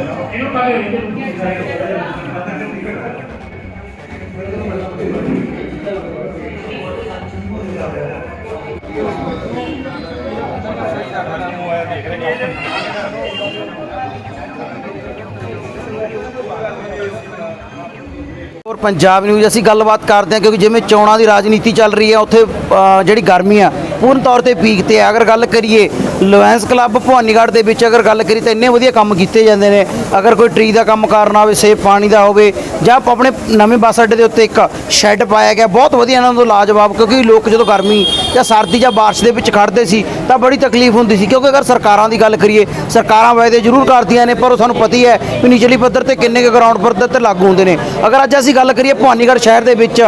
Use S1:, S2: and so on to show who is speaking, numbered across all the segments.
S1: ਯਾਰ ਬੇਟੇ ਨਾਲ ਬੁਰੇ ਕੰਮ ਵਿਚਾਰਾ
S2: ਔਰ ਪੰਜਾਬ ਨਿਊਜ਼ ਅਸੀਂ ਗੱਲਬਾਤ ਕਰਦੇ ਹਾਂ ਕਿਉਂਕਿ ਜਿਵੇਂ ਚੋਣਾਂ ਦੀ ਰਾਜਨੀਤੀ ਚੱਲ ਰਹੀ ਹੈ ਉੱਥੇ ਅ, ਜਿਹੜੀ ਗਰਮੀ ਆ ਪੂਰਨ ਤੌਰ ਤੇ ਪੀਕ ਤੇ ਹੈ। ਅਗਰ ਗੱਲ ਕਰੀਏ ਲੋਇੰਸ ਕਲੱਬ ਭਵਾਨੀਗੜ੍ਹ ਦੇ ਵਿੱਚ ਅਗਰ ਗੱਲ ਕਰੀ ਤਾਂ ਇੰਨੇ ਵਧੀਆ ਕੰਮ ਕੀਤੇ ਜਾਂਦੇ ਨੇ। ਅਗਰ ਕੋਈ ਟਰੀ ਦਾ ਕੰਮ ਕਰਨਾ ਹੋਵੇ ਸੇਫ ਪਾਣੀ ਦਾ ਹੋਵੇ, ਜਾਂ ਆਪਾਂ ਆਪਣੇ ਨਵੇਂ ਬੱਸ ਅੱਡੇ ਦੇ ਉੱਤੇ ਇੱਕ ਸ਼ੈੱਡ ਪਾਇਆ ਗਿਆ, ਬਹੁਤ ਵਧੀਆ ਇਹਨਾਂ ਨੂੰ ਲਾਜਵਾਬ, ਕਿਉਂਕਿ ਲੋਕ ਜਦੋਂ ਗਰਮੀ ਜਾਂ ਸਰਦੀ ਜਾਂ ਬਾਰਿਸ਼ ਦੇ ਵਿੱਚ ਖੜਦੇ ਸੀ, ਤਾਂ ਬੜੀ ਤਕਲੀਫ ਹੁੰਦੀ ਸੀ। ਕਿਉਂਕਿ ਅਗਰ ਸਰਕਾਰਾਂ ਦੀ ਗੱਲ ਕਰੀਏ, ਸਰਕਾਰਾਂ ਵਾਅਦੇ ਜ਼ਰੂਰ ਕਰਦੀਆਂ ਨੇ, ਪਰ ਉਹ ਸਾਨੂੰ ਪਤਾ ਹੀ ਹੈ ਵੀ ਨਿਚਲੀ ਪੱਧਰ ਤੇ ਕਿੰਨੇ ਕੁ ਗਰਾਊਂਡ ਪੱਧਰ ਤੇ ਲਾਗੂ ਹੁੰਦੇ ਨੇ। ਅਗਰ ਅੱਜ ਅਸੀਂ ਗੱਲ ਕਰੀਏ ਭਵਾਨੀਗੜ੍ਹ ਸ਼ਹਿਰ ਦੇ ਵਿੱਚ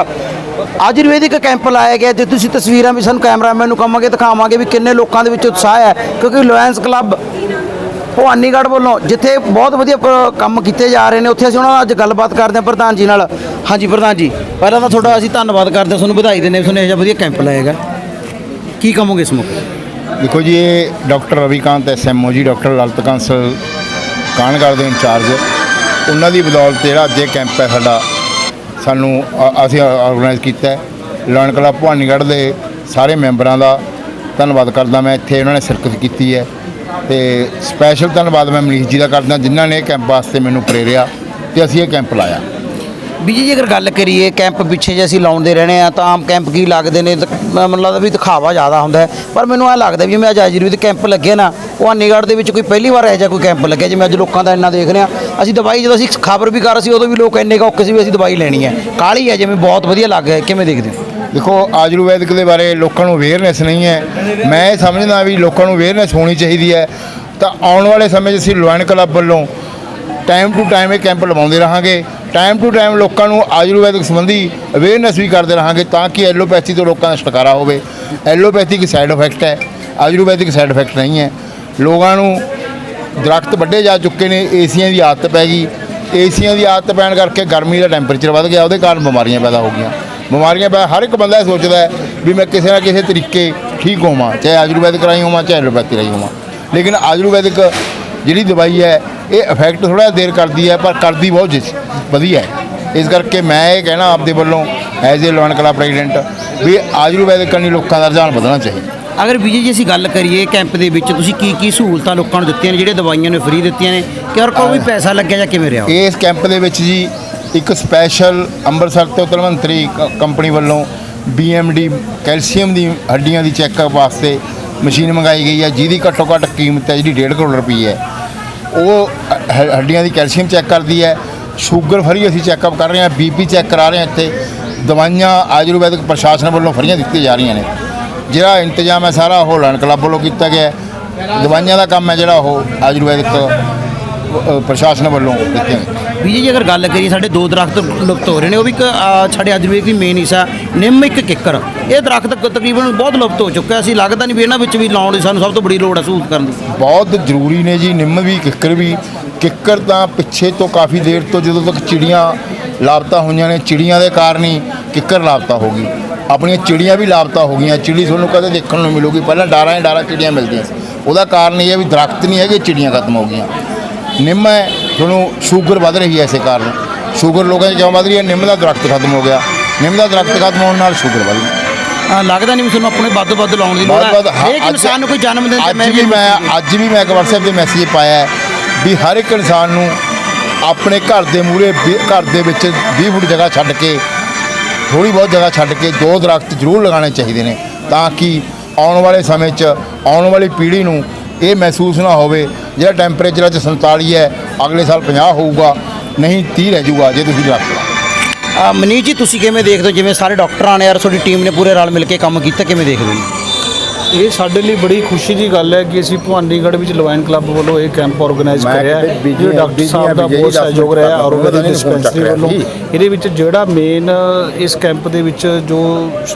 S2: ਆਯੁਰਵੈਦਿਕ ਕੈਂਪ ਲਾਇਆ ਗਿਆ ਜੇ ਤੁਸੀਂ ਤਸਵੀਰਾਂ ਵੀ ਸਾਨੂੰ ਕੈਮਰਾਮੈਨ ਨੂੰ ਕਹਾਂਗੇ ਦਿਖਾਵਾਂਗੇ ਵੀ ਕਿੰਨੇ ਲੋਕਾਂ ਦੇ ਵਿੱਚ ਉਤਸ਼ਾਹ ਹੈ, ਕਿਉਂਕਿ ਲੋਇੰਸ ਕਲੱਬ ਭਵਾਨੀਗੜ੍ਹ ਵੱਲੋਂ ਜਿੱਥੇ ਬਹੁਤ ਵਧੀਆ ਪ- ਕੰਮ ਕੀਤੇ ਜਾ ਰਹੇ ਨੇ, ਉੱਥੇ ਅਸੀਂ ਉਹਨਾਂ ਨਾਲ ਅੱਜ ਗੱਲਬਾਤ ਕਰਦੇ ਹਾਂ ਪ੍ਰਧਾਨ ਜੀ ਨਾਲ। ਹਾਂਜੀ ਪ੍ਰਧਾਨ ਜੀ, ਪਹਿਲਾਂ ਤਾਂ ਤੁਹਾਡਾ ਅਸੀਂ ਧੰਨਵਾਦ ਕਰਦੇ ਹਾਂ, ਤੁਹਾਨੂੰ ਵਧਾਈ ਦਿੰਦੇ ਵੀ ਤੁਹਾਨੂੰ ਇਹੋ ਜਿਹਾ ਵਧੀਆ ਕੈਂਪ ਲਾਏਗਾ ਕੀ ਕਹੋਗੇ ਇਸ ਮੌਕੇ?
S3: ਦੇਖੋ ਜੀ, ਇਹ doctor Ravikant SMO ji, doctor Lalit Kansal Kangar ਦੇ ਇੰਚਾਰਜ, ਉਹਨਾਂ ਦੀ ਬਦੌਲਤ ਜਿਹੜਾ ਅੱਜ ਇਹ ਕੈਂਪ ਹੈ ਸਾਡਾ ਸਾਨੂੰ ਅ- ਅਸੀਂ ਆਰਗੇਨਾਈਜ਼ ਕੀਤਾ ਹੈ। ਲਾਣ ਕਲਾ ਭਵਾਨੀਗੜ੍ਹ ਦੇ ਸਾਰੇ ਮੈਂਬਰਾਂ ਦਾ ਧੰਨਵਾਦ ਕਰਦਾ ਮੈਂ, ਇੱਥੇ ਉਹਨਾਂ ਨੇ ਸ਼ਿਰਕਤ ਕੀਤੀ ਹੈ। ਤੇ ਸਪੈਸ਼ਲ ਧੰਨਵਾਦ ਮੈਂ ਮਨੀਸ਼ ਜੀ ਦਾ ਕਰਦਾ, ਜਿਨ੍ਹਾਂ ਨੇ ਇਹ ਕੈਂਪ ਵਾਸਤੇ ਮੈਨੂੰ ਪ੍ਰੇਰਿਆ ਤੇ ਅਸੀਂ ਇਹ ਕੈਂਪ ਲਾਇਆ।
S2: ਬੀਜੀ ਜੀ, ਅਗਰ ਗੱਲ ਕਰੀਏ ਕੈਂਪ ਪਿੱਛੇ ਜੇ ਅਸੀਂ ਲਾਉਂਦੇ ਰਹਿਣੇ ਆ ਤਾਂ ਆਮ ਕੈਂਪ ਕੀ ਲੱਗਦੇ ਨੇ? ਦ- ਮੈਨੂੰ ਲੱਗਦਾ ਵੀ ਦਿਖਾਵਾ ਜ਼ਿਆਦਾ ਹੁੰਦਾ ਪਰ ਮੈਨੂੰ ਇਹ ਲੱਗਦਾ ਵੀ ਜਿਵੇਂ ਅੱਜ ਆਯੁਰਵੇਦ ਕੈਂਪ ਲੱਗੇ ਨਾ, ਉਹ ਅਨੀਗੜ੍ਹ ਦੇ ਵਿੱਚ ਕੋਈ ਪਹਿਲੀ ਵਾਰ ਇਹੋ ਜਿਹਾ ਕੋਈ ਕੈਂਪ ਲੱਗਿਆ, ਜਿਵੇਂ ਅੱਜ ਲੋਕਾਂ ਦਾ ਇੰਨਾ ਦੇਖ ਰਹੇ ਆ ਅਸੀਂ ਦਵਾਈ ਜਦੋਂ ਅਸੀਂ ਖਬਰ ਵੀ ਕਰ ਰਹੇ ਸੀ, ਉਦੋਂ ਵੀ ਲੋਕ ਇੰਨੇ ਕੁ ਔਖੇ ਸੀ ਵੀ ਅਸੀਂ ਦਵਾਈ ਲੈਣੀ ਹੈ। ਕਾਲੀ ਹੈ ਜਿਵੇਂ ਬਹੁਤ ਵਧੀਆ ਲੱਗ ਗਿਆ ਕਿਵੇਂ ਦੇਖਦੇ ਹੋ?
S3: ਦੇਖੋ, ਆਯੁਰਵੈਦਿਕ ਦੇ ਬਾਰੇ ਲੋਕਾਂ ਨੂੰ ਅਵੇਅਰਨੈਸ ਨਹੀਂ ਹੈ। ਮੈਂ ਇਹ ਸਮਝਦਾ ਵੀ ਲੋਕਾਂ ਨੂੰ ਅਵੇਅਰਨੈਸ ਹੋਣੀ ਚਾਹੀਦੀ ਹੈ। ਤਾਂ ਆਉਣ ਵਾਲੇ ਸਮੇਂ 'ਚ ਅਸੀਂ ਲੋਇਨ ਕਲੱਬ ਵੱਲੋਂ ਟਾਈਮ ਟੂ ਟਾਈਮ ਇਹ ਕੈਂਪ ਲਵਾਉਂਦੇ ਰਹਾਂਗੇ। ਟਾਈਮ ਟੂ ਟਾਈਮ ਲੋਕਾਂ ਨੂੰ ਆਯੁਰਵੈਦਿਕ ਸੰਬੰਧੀ ਅਵੇਅਰਨੈਸ ਵੀ ਕਰਦੇ ਰਹਾਂਗੇ ਤਾਂ ਕਿ ਐਲੋਪੈਥੀ ਤੋਂ ਲੋਕਾਂ ਦਾ ਛੁਟਕਾਰਾ ਹੋਵੇ। ਐਲੋਪੈਥੀ ਇੱਕ ਸਾਈਡ ਇਫੈਕਟ ਹੈ। ਆਯੁਰਵੈਦਿਕ ਸਾਈਡ ਇਫੈਕਟ ਨਹੀਂ ਹੈ। ਲੋਕਾਂ ਨੂੰ ਦਰਖਤ ਵੱਡੇ ਜਾ ਚੁੱਕੇ ਨੇ, ਏਸੀਆਂ ਦੀ ਆਦਤ ਪੈ ਗਈ। ਏਸੀਆਂ ਦੀ ਆਦਤ ਪੈਣ ਕਰਕੇ ਗਰਮੀ ਦਾ ਟੈਂਪਰੇਚਰ ਵੱਧ ਗਿਆ, ਉਹਦੇ ਕਾਰਨ ਬਿਮਾਰੀਆਂ ਪੈਦਾ ਹੋ ਗਈਆਂ। ਬਿਮਾਰੀਆਂ ਪੈ, ਹਰ ਇੱਕ ਬੰਦਾ ਇਹ ਸੋਚਦਾ ਵੀ ਮੈਂ ਕਿਸੇ ਨਾ ਕਿਸੇ ਤਰੀਕੇ ਠੀਕ ਹੋਵਾਂ, ਚਾਹੇ ਆਯੁਰਵੈਦਿਕ ਰਾਹੀਂ ਹੋਵਾਂ, ਚਾਹੇ ਐਲੋਪੈਥੀ ਰਾਹੀਂ ਹੋਵਾਂ। ਲੇਕਿਨ ਆਯੁਰਵੈਦਿਕ ਜਿਹੜੀ ਦਵਾਈ ਹੈ ਇਹ ਇਫੈਕਟ ਥੋੜਾ ਦੇਰ ਕਰਦੀ ਹੈ ਪਰ ਕਰਦੀ ਬਹੁਤ ਜਿਸ ਵਧੀਆ ਹੈ। ਇਸ ਕਰਕੇ ਮੈਂ ਇਹ ਕਹਿਣਾ ਆਪਦੇ ਵੱਲੋਂ as a lion club president ਵੀ ਆਯੁਰਵੈਦਿਕ ਕਰਨੀ ਲੋਕਾਂ ਦਾ ਰੁਝਾਨ ਵਧਣਾ ਚਾਹੀਦਾ।
S2: ਅਗਰ ਬੀਜੀ ਜੀ ਅਸੀਂ ਗੱਲ ਕਰੀਏ ਕੈਂਪ ਦੇ ਵਿੱਚ ਤੁਸੀਂ ਕੀ ਕੀ ਸਹੂਲਤਾਂ ਲੋਕਾਂ ਨੂੰ ਦਿੱਤੀਆਂ ਨੇ ਜਿਹੜੇ ਦਵਾਈਆਂ ਨੇ ਫ੍ਰੀ ਦਿੱਤੀਆਂ ਨੇ ਕਿ ਔਰ ਕੋਈ ਵੀ ਪੈਸਾ ਲੱਗਿਆ ਜਾਂ ਕਿਵੇਂ ਰਿਹਾ?
S3: ਇਸ ਕੈਂਪ ਦੇ ਵਿੱਚ ਜੀ ਇੱਕ ਸਪੈਸ਼ਲ ਅੰਮ੍ਰਿਤਸਰ ਤੋਂ ਤਲਵੰਤਰੀ ਕੰਪਨੀ ਵੱਲੋਂ BMD ਕੈਲਸ਼ੀਅਮ ਦੀ ਹੱਡੀਆਂ ਦੀ ਚੈੱਕਅਪ ਵਾਸਤੇ ਮਸ਼ੀਨ ਮੰਗਾਈ ਗਈ ਹੈ ਜਿਹਦੀ ਘੱਟੋ ਘੱਟ ਕੀਮਤ ਹੈ ਜਿਹੜੀ 1.5 ਕਰੋੜ ਰੁਪਏ ਹੈ। ਉਹ ਹ- ਹੱਡੀਆਂ ਦੀ ਕੈਲਸ਼ੀਅਮ ਚੈੱਕ ਕਰਦੀ ਹੈ ਸ਼ੂਗਰ ਫਰੀ ਅਸੀਂ ਚੈੱਕਅਪ ਕਰ ਰਹੇ ਹਾਂ ਬੀਪੀ ਚੈੱਕ ਕਰਾ ਰਹੇ ਹਾਂ ਇੱਥੇ ਦਵਾਈਆਂ ਆਯੁਰਵੈਦਿਕ ਪ੍ਰਸ਼ਾਸਨ ਵੱਲੋਂ ਫਰੀਆਂ ਦਿੱਤੀਆਂ ਜਾ ਰਹੀਆਂ ਨੇ। ਜਿਹੜਾ ਇੰਤਜ਼ਾਮ ਹੈ ਸਾਰਾ ਉਹ ਲਣ ਕਲੱਬ ਵੱਲੋਂ ਕੀਤਾ ਗਿਆ ਹੈ। ਦਵਾਈਆਂ ਦਾ ਕੰਮ ਹੈ ਜਿਹੜਾ ਉਹ ਆਯੁਰਵੈਦਿਕ ਅ, ਪ੍ਰਸ਼ਾਸਨ ਵੱਲੋਂ ਦਿੱਤੀਆਂ ਵੀ
S2: ਬੀਜੀ ਜੀ ਅਗਰ ਗੱਲ ਕਰੀਏ ਸਾਡੇ ਦੋ ਦਰਖਤ ਲੁਪਤ ਹੋ ਰਹੇ ਨੇ ਉਹ ਵੀ ਇੱਕ ਅਹ, ਸਾਡੇ ਆਯੁਰਵੇਦ ਦੀ ਮੇਨ ਹਿੱਸਾ ਨਿੰਮ ਇੱਕ ਕਿੱਕਰ। ਇਹ ਦਰਖਤ ਤਕਰੀਬਨ ਬਹੁਤ ਲੁਪਤ ਹੋ ਚੁੱਕਾ ਅਸੀਂ ਲੱਗਦਾ ਨਹੀਂ ਵੀ ਇਹਨਾਂ ਵਿੱਚ ਵੀ ਲਾਉਣ ਦੀ ਸਾਨੂੰ ਸਭ ਤੋਂ ਬੜੀ ਲੋੜ ਹੈ ਸਹੂਲਤ ਕਰਨ ਦੀ।
S3: ਬਹੁਤ ਜ਼ਰੂਰੀ ਨੇ ਜੀ ਨਿੰਮ ਵੀ ਕਿੱਕਰ ਵੀ। ਕਿੱਕਰ ਤਾਂ ਪਿੱਛੇ ਤੋਂ ਕਾਫੀ ਦੇਰ ਤੋਂ ਜਦੋਂ ਤੱਕ ਚਿੜੀਆਂ ਲਾਪਤਾ ਹੋਈਆਂ ਨੇ ਚਿੜੀਆਂ ਦੇ ਕਾਰਨ ਹੀ ਕਿੱਕਰ ਲਾਪਤਾ ਹੋ ਗਈ। ਆਪਣੀਆਂ ਚਿੜੀਆਂ ਵੀ ਲਾਪਤਾ ਹੋ ਗਈਆਂ ਚਿੜੀ ਤੁਹਾਨੂੰ ਕਦੇ ਦੇਖਣ ਨੂੰ ਮਿਲੂਗੀ ਪਹਿਲਾਂ ਡਾਰਾਂ ਹੀ ਡਾਰਾਂ ਚਿੜੀਆਂ ਮਿਲਦੀਆਂ ਸੀ। ਉਹਦਾ ਕਾਰਨ ਇਹ ਹੈ ਵੀ ਦਰਖਤ ਨਹੀਂ ਹੈਗੇ ਚਿੜੀਆਂ ਖਤਮ ਹੋ ਗਈਆਂ। ਨਿੰਮ ਹੈ ਤੁਹਾਨੂੰ ਸ਼ੂਗਰ ਵੱਧ ਰਹੀ ਹੈ ਇਸੇ ਕਾਰਨ। ਸ਼ੂਗਰ ਲੋਕਾਂ 'ਚ ਕਿਉਂ ਵੱਧ ਰਹੀ ਹੈ ਨਿੰਮ ਦਾ ਦਰਖਤ ਖਤਮ ਹੋ ਗਿਆ। ਨਿੰਮ ਦਾ ਦਰਖਤ ਖਤਮ ਹੋਣ ਨਾਲ ਸ਼ੂਗਰ ਵਧਦੀ
S2: ਅ, ਲੱਗਦਾ ਨਹੀਂ ਵੀ ਤੁਹਾਨੂੰ ਆਪਣੇ ਵੱਧ ਵੱਧ ਲਾਉਣ ਦੀ ਲੋੜ
S3: ਵੱਧ ਵੱਧ
S2: ਹੈ
S3: ਹਾਂ,
S2: ਹਰੇਕ
S3: ਅੱਜ-
S2: ਇਨਸਾਨ ਨੂੰ ਕੋਈ ਜਨਮ ਦਿਨ ਤੇ
S3: ਅੱਜ ਵੀ ਮੈਂ ਅੱਜ ਵੀ ਮੈਂ ਇੱਕ WhatsApp ਤੇ ਮੈਸੇਜ ਪਾਇਆ ਹੈ ਵੀ ਹਰ ਇੱਕ ਇਨਸਾਨ ਨੂੰ ਆਪਣੇ ਘਰ ਦੇ ਮੂਹਰੇ ਵੀ- ਘਰ ਦੇ ਵਿੱਚ 20 ਫੁੱਟ ਜਗ੍ਹਾ ਛੱਡ ਕੇ ਥੋੜੀ ਬਹੁਤ ਜਗ੍ਹਾ ਛੱਡ ਕੇ ਦੋ ਦਰਖਤ ਜ਼ਰੂਰ ਲਗਾਉਣੇ ਚਾਹੀਦੇ ਨੇ ਤਾਂ ਕਿ ਆਉਣ ਵਾਲੇ ਸਮੇਂ 'ਚ ਆਉਣ ਵਾਲੀ ਪੀੜ੍ਹੀ ਨੂੰ ਇਹ ਮਹਿਸੂਸ ਨਾ ਹੋਵੇ ਜਿਹੜਾ ਟੈਂਪਰੇਚਰ ਅੱਜ 47 ਹੈ ਅਗਲੇ ਸਾਲ 50 ਹੋਊਗਾ ਨਹੀਂ 30 ਰਹਿ ਜਾਊਗਾ ਜੇ ਤੁਸੀਂ ਦਰਖਤ ਲਾਓ
S2: ਮਨੀਸ਼ ਜੀ ਤੁਸੀਂ ਕਿਵੇਂ ਦੇਖਦੇ ਹੋ ਜਿਵੇਂ ਸਾਰੇ ਡਾਕਟਰਾਂ ਨੇ ਯਾਰ ਤੁਹਾਡੀ ਟੀਮ ਨੇ ਪੂਰੇ ਰਲ ਮਿਲ ਕੇ ਕੰਮ ਕੀਤਾ ਕਿਵੇਂ ਦੇਖਦੇ ਹੋ?
S4: ਇਹ ਸਾਡੇ ਲਈ ਬੜੀ ਖੁਸ਼ੀ ਦੀ ਗੱਲ ਹੈ ਕਿ ਅਸੀਂ ਭਵਾਨੀਗੜ੍ਹ ਵਿੱਚ ਲਵਾਇਨ ਕਲੱਬ ਵੱਲੋਂ ਇਹ ਕੈਂਪ ਆਰਗੇਨਾਈਜ਼ ਕਰਿਆ ਜਿਹੜੇ ਡਾਕਟਰ ਸਾਹਿਬ ਦਾ ਬਹੁਤ ਸਹਿਯੋਗ ਰਿਹਾ ਆਯੁਰਵੈਦਿਕ ਡਿਸਪੈਂਸਰੀ ਵੱਲੋਂ। ਇਹਦੇ ਵਿੱਚ ਜਿਹੜਾ ਮੇਨ ਇਸ ਕੈਂਪ ਦੇ ਵਿੱਚ ਜੋ